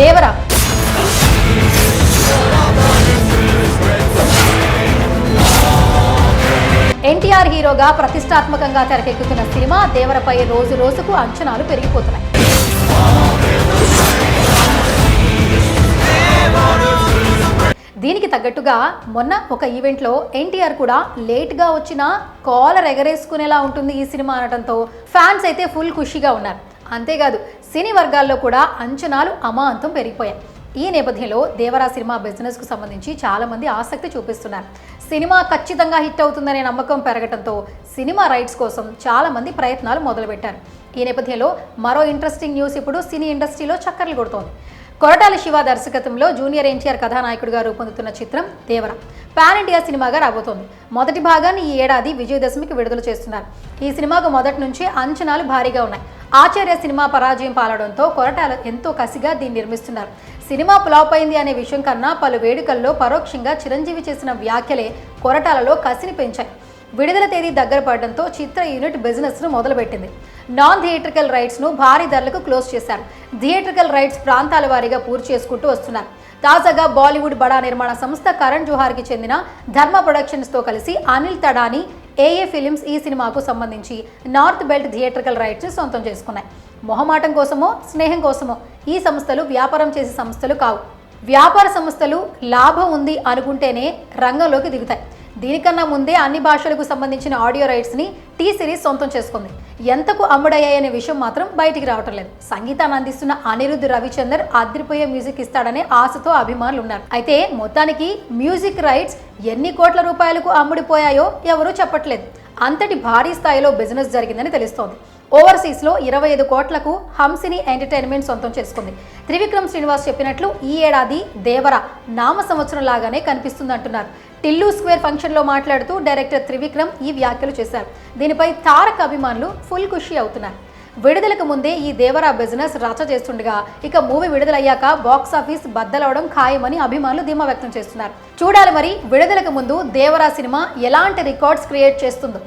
దేవరా. ఎన్టీఆర్ హీరోగా ప్రతిష్టాత్మకంగా తెరకెక్కుతున్న సినిమా దేవరపై రోజు రోజుకు అంచనాలు పెరిగిపోతున్నాయి. దీనికి తగ్గట్టుగా మొన్న ఒక ఈవెంట్లో ఎన్టీఆర్ కూడా లేట్గా వచ్చిన కాలర్ ఎగరేసుకునేలా ఉంటుంది ఈ సినిమా అనడంతో ఫ్యాన్స్ అయితే ఫుల్ ఖుషిగా ఉన్నారు. అంతేకాదు సినీ వర్గాల్లో కూడా అంచనాలు అమాంతం పెరిగిపోయాయి. ఈ నేపథ్యంలో దేవరా సినిమా బిజినెస్కు సంబంధించి చాలామంది ఆసక్తి చూపిస్తున్నారు. సినిమా ఖచ్చితంగా హిట్ అవుతుందనే నమ్మకం పెరగడంతో సినిమా రైట్స్ కోసం చాలామంది ప్రయత్నాలు మొదలుపెట్టారు. ఈ నేపథ్యంలో మరో ఇంట్రెస్టింగ్ న్యూస్ ఇప్పుడు సినీ ఇండస్ట్రీలో చక్కర్లు కొడుతోంది. కొరటాల శివ దర్శకత్వంలో జూనియర్ ఎన్టీఆర్ కథానాయకుడిగా రూపొందుతున్న చిత్రం దేవర. పాన్ ఇండియా సినిమాగా రాబోతోంది. మొదటి భాగాన్ని ఈ ఏడాది విజయదశమికి విడుదల చేస్తున్నారు. ఈ సినిమాకు మొదటి నుంచి అంచనాలు భారీగా ఉన్నాయి. ఆచార్య సినిమా పరాజయం పాలడంతో కొరటాల ఎంతో కసిగా దీన్ని నిర్మిస్తున్నారు. సినిమా ఫ్లాప్ అయింది అనే విషయం కన్నా పలు వేడుకల్లో పరోక్షంగా చిరంజీవి చేసిన వ్యాఖ్యలే కొరటాలలో కసిని పెంచాయి. విడుదల తేదీ దగ్గర పడడంతో చిత్ర యూనిట్ బిజినెస్ను మొదలుపెట్టింది. నాన్ థియేట్రికల్ రైట్స్ను భారీ ధరలకు క్లోజ్ చేశారు. థియేట్రికల్ రైట్స్ ప్రాంతాల వారీగా పూర్తి చేసుకుంటూ వస్తున్నారు. తాజాగా బాలీవుడ్ బడా నిర్మాణ సంస్థ కరణ్ జోహార్కి చెందిన ధర్మ ప్రొడక్షన్స్తో కలిసి అనిల్ తడాని ఏఏ ఫిలిమ్స్ ఈ సినిమాకు సంబంధించి నార్త్ బెల్ట్ థియేట్రికల్ రైట్స్ సొంతం చేసుకున్నాయి. మొహమాటం కోసమో స్నేహం కోసమో ఈ సంస్థలు వ్యాపారం చేసే సంస్థలు కావు. వ్యాపార సంస్థలు లాభం ఉంది అనుకుంటేనే రంగంలోకి దిగుతాయి. దీనికన్నా ముందే అన్ని భాషలకు సంబంధించిన ఆడియో రైట్స్ని టీ సిరీస్ సొంతం చేసుకుంది. ఎంతకు అమ్ముడయ్యాయనే విషయం మాత్రం బయటికి రావటం లేదు. సంగీతాన్ని అందిస్తున్న అనిరుద్ధ్ రవిచందర్ అదిరిపోయే మ్యూజిక్ ఇస్తాడనే ఆశతో అభిమానులు ఉన్నారు అయితే మొత్తానికి మ్యూజిక్ రైట్స్ ఎన్ని కోట్ల రూపాయలకు అమ్ముడిపోయాయో ఎవరూ చెప్పట్లేదు. అంతటి భారీ స్థాయిలో బిజినెస్ జరిగిందని తెలుస్తోంది. ఓవర్సీస్లో ఇరవై ఐదు కోట్లకు హంసిని ఎంటర్టైన్మెంట్ సొంతం చేసుకుంది. త్రివిక్రమ్ శ్రీనివాస్ చెప్పినట్లు ఈ ఏడాది దేవర నామ సంవత్సరం లాగానే కనిపిస్తుంది అంటున్నారు టిల్లు స్క్వేర్ ఫంక్షన్లో మాట్లాడుతూ డైరెక్టర్ త్రివిక్రమ్ ఈ వ్యాఖ్యలు చేశారు. దీనిపై తారక్ అభిమానులు ఫుల్ ఖుషి అవుతున్నారు. విడుదలకు ముందే ఈ దేవరా బిజినెస్ రచ చేస్తుండగా ఇక మూవీ విడుదలయ్యాక బాక్స్ ఆఫీస్ బద్దలవడం ఖాయమని అభిమానులు ధీమా వ్యక్తం చేస్తున్నారు. చూడాలి మరి విడుదలకు ముందు దేవరా సినిమా ఎలాంటి రికార్డ్స్ క్రియేట్ చేస్తుందో.